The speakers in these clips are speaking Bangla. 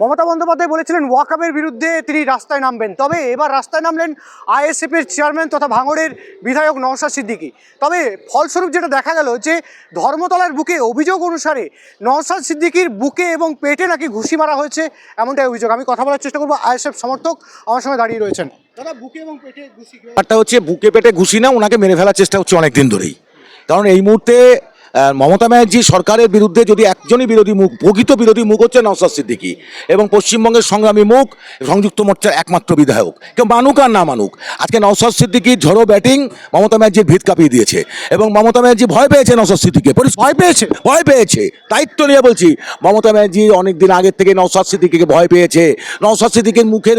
মমতা বন্দ্যোপাধ্যায় বলেছিলেন ওয়াকাবের বিরুদ্ধে তিনি রাস্তায় নামবেন। তবে এবার রাস্তায় নামলেন আইএসএফের চেয়ারম্যান তথা ভাঙড়ের বিধায়ক নওশাদ সিদ্দিকী। তবে ফলস্বরূপ যেটা দেখা গেল যে ধর্মতলার বুকে অভিযোগ অনুসারে নওশাদ সিদ্দিকির বুকে এবং পেটে নাকি ঘুষি মারা হয়েছে এমনটাই অভিযোগ। আমি কথা বলার চেষ্টা করব। আইএসএফ সমর্থক আমার সঙ্গে দাঁড়িয়ে রয়েছেন। দাদা বুকে এবং পেটে ঘুষি হচ্ছে বুকে পেটে ঘুষি না ওনাকে মেরে ফেলার চেষ্টা হচ্ছে অনেক দিন ধরেই। কারণ এই মুহূর্তে মমতা ব্যানার্জি সরকারের বিরুদ্ধে যদি একজনই বিরোধী মুখ প্রকৃত বিরোধী মুখ হচ্ছে নওসাদ সিদ্দিকি এবং পশ্চিমবঙ্গের সংগ্রামী মুখ সংযুক্ত মোর্চার একমাত্র বিধায়ক। কেউ মানুক আর না মানুক আজকে নওসাদ সিদ্দিকীর ঝড়ো ব্যাটিং মমতা ব্যানার্জির ভিত কাঁপিয়ে দিয়েছে এবং মমতা ব্যানার্জি ভয় পেয়েছে নওসাদ সিদ্দিকে ভয় পেয়েছে। ভয় পেয়েছে দায়িত্ব নিয়ে বলছি মমতা ব্যানার্জি অনেক দিন আগের থেকে নওসাদ সিদ্দিকিকে ভয় পেয়েছে নওসাদ সিদ্দিকের মুখের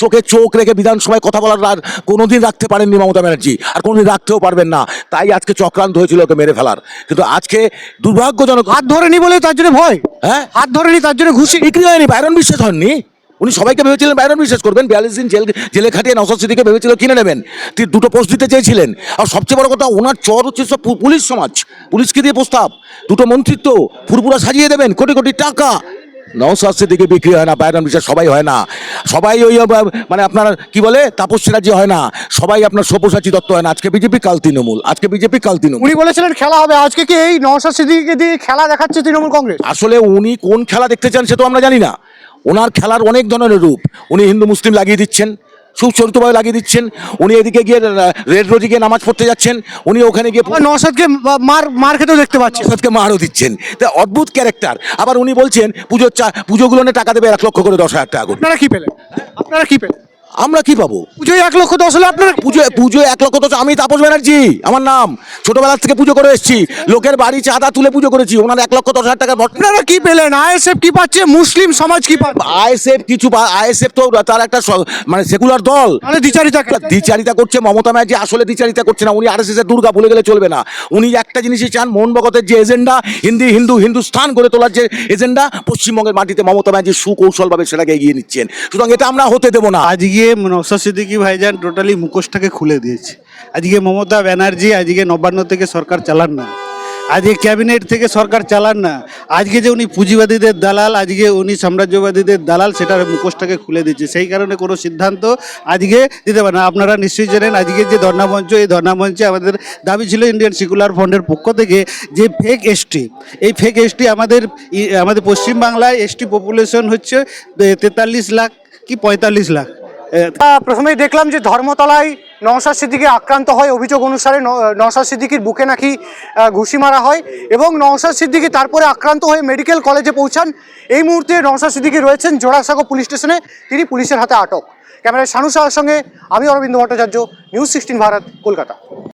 চোখে চোখ রেখে বিধানসভায় কথা বলার কোনোদিন রাখতে পারেননি মমতা ব্যানার্জি আর কোনোদিন রাখতেও পারবেন না তাই আজকে চক্রান্ত হয়েছিল ওকে মেরে ফেলার কিন্তু আজকে দুর্ভাগ্যজনক হাত ধরেনি বলে তার জন্য ভয়? হ্যাঁ? হাত ধরেনি তার জন্য ঘুষি বিক্রি হয়নি বাইরন বিশ্বাস হননি? উনি সবাইকে ভেবেছিলেন বাইরন বিশ্বাস করবেন বিয়াল্লিশ দিন জেল জেলে খাটিয়ে নওসাদ সিদ্দিকে ভেবেছিল কিনে নেবেন। তিনি দুটো পোস্ট দিতে চেয়েছিলেন। আর সবচেয়ে বড় কথা ওনার চর হচ্ছে সব পুলিশ সমাজ। পুলিশকে দিয়ে প্রস্তাব। দুটো মন্ত্রিত্ব ফুরপুরা সাজিয়ে দেবেন কোটি কোটি টাকা। নওসাদ থেকে বিক্রি হয় না বাইরন বিশ্বাস সবাই হয় না। সবাই ওই মানে আপনার কি বলে তাপস রাজ্য হয় না। সবাই আপনার সব্যসাচী দত্ত হয় না। আজকে বিজেপি কাল তৃণমূল আজকে বিজেপি কাল তৃণমূল। উনি বলেছিলেন খেলা হবে আজকে কি এই নওশাদ সিদ্দিকীকে দিয়ে খেলা দেখাচ্ছে তৃণমূল কংগ্রেস? আসলে উনি কোন খেলা দেখতে চান সে তো আমরা জানি না। ওনার খেলার অনেক ধরনের রূপ। উনি হিন্দু মুসলিম লাগিয়ে দিচ্ছেন। সুচরিতভাবে লাগিয়ে দিচ্ছেন। উনি এদিকে গিয়ে রেড রোজে গিয়ে নামাজ পড়তে যাচ্ছেন। উনি ওখানে গিয়ে নসাদকে মার মার খেতেও দেখতে পাচ্ছি নসাদকে মারও দিচ্ছেন। তা অদ্ভুত ক্যারেক্টার আবার উনি বলছেন পুজোর চা পুজোগুলো নিয়ে টাকা দেবে এক লক্ষ করে দশ হাজার টাকা করে। আপনারা কী পেলেন? আপনারা কী পেলেন? আমরা কি পাবো? পুজোয় এক লক্ষ দশ হলে আপনার পুজো পুজো এক লক্ষ দশ আমি তাপস ব্যানার্জি আমার নাম। ছোটবেলা থেকে পুজো করে এসেছি। লোকের বাড়ি চাঁদা তুলে পুজো করেছি ওনার এক লক্ষ দশ হাজার টাকা আপনারা কি পেলেন? আইএসএফ কি পাচ্ছে? মুসলিম সমাজ কি পাচ্ছে? আইএসএফ কিছু আইএসএফ তো তার একটা মানে সেকুলার দল। মানে দ্বিচারিতা দ্বিচারিতা করছে মমতা ব্যানার্জি আসলে দ্বিচারিতা করছে না। উনি আরএসএস এর দুর্গা ভুলে গেলে চলবে না। উনি একটা জিনিসই চান মোহন ভগতের যে এজেন্ডা হিন্দি হিন্দু হিন্দুস্থান গড়ে তোলার যে এজেন্ডা পশ্চিমবঙ্গের মাটিতে মমতা ব্যানার্জি সুকৌশলভাবে সেটাকে এগিয়ে নিচ্ছেন। সুতরাং এটা আমরা হতে দেবো না। আজকে নৌসাদ সিদ্দিকী ভাইজান টোটালি মুখোশটাকে খুলে দিয়েছে। আজকে মমতা ব্যানার্জি আজকে নবান্ন থেকে সরকার চালান না। আজকে ক্যাবিনেট থেকে সরকার চালান না। আজকে যে উনি পুঁজিবাদীদের দালাল, আজকে উনি সাম্রাজ্যবাদীদের দালাল, সেটার মুখোশটাকে খুলে দিচ্ছে সেই কারণে কোনো সিদ্ধান্ত আজকে দিতে পারে না। আপনারা নিশ্চয়ই জানেন, আজকে যে ধর্ণামঞ্চ এই ধর্ণামঞ্চে আমাদের দাবি ছিল ইন্ডিয়ান সেকুলার ফ্রন্টের পক্ষ থেকে যে ফেক এসটি এই ফেক এসটি আমাদের আমাদের পশ্চিমবাংলায় এসটি পপুলেশন হচ্ছে তেতাল্লিশ লাখ কি পঁয়তাল্লিশ লাখ। প্রথমেই দেখলাম যে ধর্মতলায় নওশাদ সিদ্দিকে আক্রান্ত হয়, অভিযোগ অনুসারে নওশাদ সিদ্দিকির বুকে নাকি ঘুষি মারা হয় এবং নওশাদ সিদ্দিকি তারপরে আক্রান্ত হয়ে মেডিকেল কলেজে পৌঁছান। এই মুহূর্তে নওশাদ সিদ্দিকি রয়েছেন জোড়াসাগর পুলিশ স্টেশনে, তিনি পুলিশের হাতে আটক। ক্যামেরায় শানু সঙ্গে আমি অরবিন্দ ভট্টাচার্য, নিউজ সিক্সটিন ভারত, কলকাতা।